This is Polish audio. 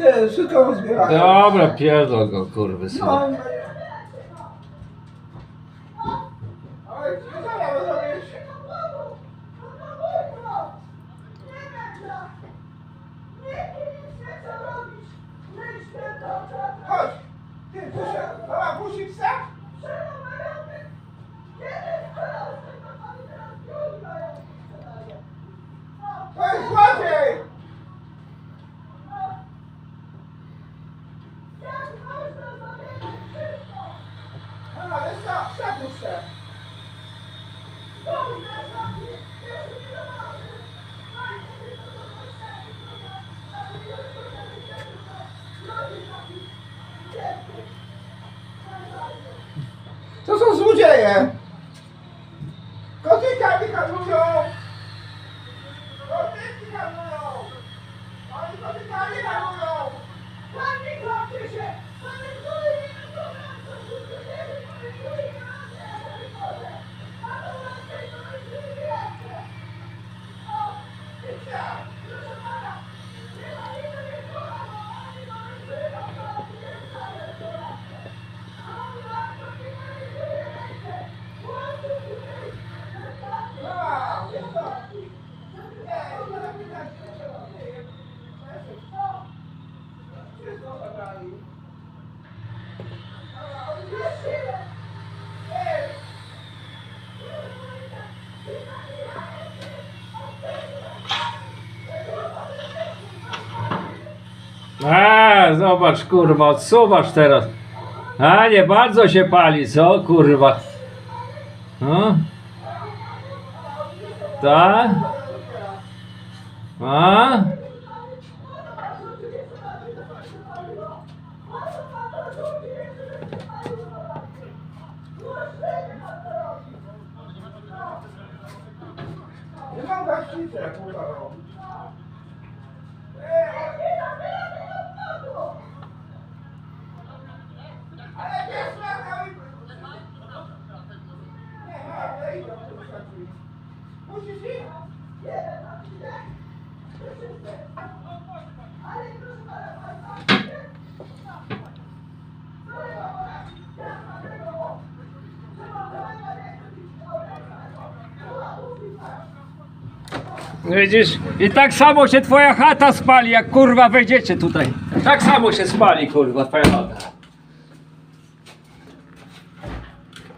Ty, wszystko rozbierają. Dobra, pierdol go, kurwy syn. No. Puszczę. To są złodzieje! A, zobacz, kurwa, odsuwasz teraz. A, nie bardzo się pali, co, kurwa? No? Tak? A? Nie mam gaśnicy, kurwa. no. Ale nie Widzisz? I tak samo się twoja chata spali, jak kurwa wejdziecie tutaj. Tak samo się spali, kurwa, twoja chata.